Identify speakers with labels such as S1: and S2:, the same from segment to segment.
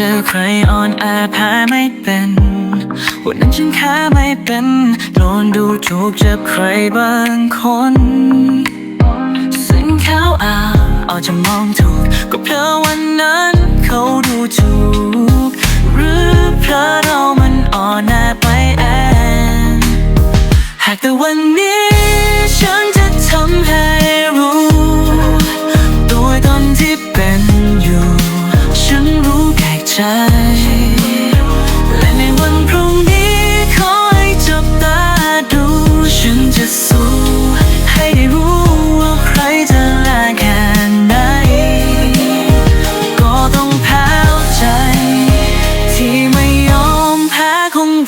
S1: จอใครอ่อนแอแพ้ไม่เป็นวันนั้นฉันแค่ไม่เป็นโดนดูถูกจากใครบางคนซึ่งเขาอาอาจจะมองถูกก็เพราะวันนั้น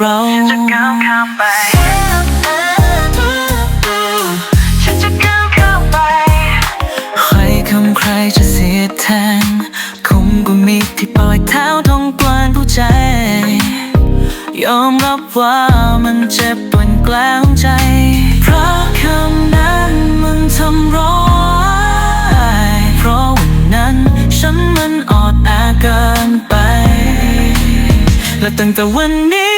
S1: เราจะก้าวข้ามไปฉันจะก้าวเข้าไปใครคำใครจะเสียแทงคงก็มีที่ปล่อยเท้าทองกลางผู้ใจ ยอมรับว่ามันเจ็บปวดแกล้วใจ เพราะคำนั้นมันทำร้ายเพราะวันนั้นฉันมันอ่อนแอเกินไป และตั้งแต่วันนี้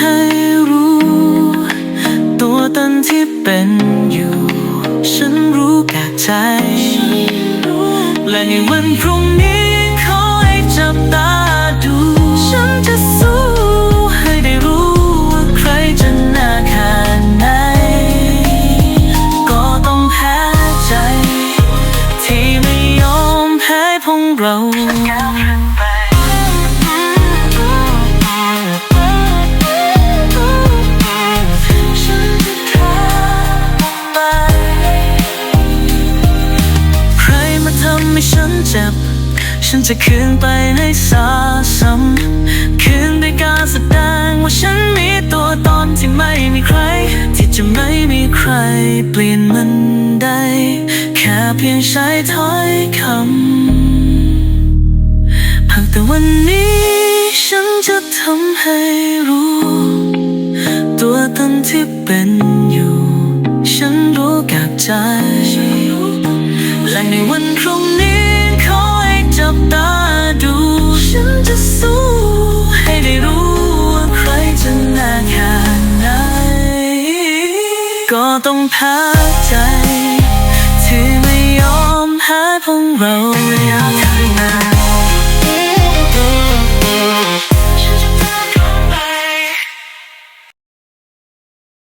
S1: ให้รู้ ตัวตนที่เป็นอยู่ ฉันรู้แก่ใจ และในวันพรุ่งนี้ ฉันจะคืนไปให้สาซ้ำคืนด้วยการแสดงว่าฉันมีตัวตนที่ไม่มีใคร ที่จะไม่มีใครเปลี่ยนมันได้ แค่เพียงใช้ถ้อยคำหากแต่วันนี้ฉันจะทำให้รู้ ตัวตนที่เป็นอยู่ ฉันรู้กับใจ ต้องพักใจ ที่ไม่ยอมแพ้พงเรา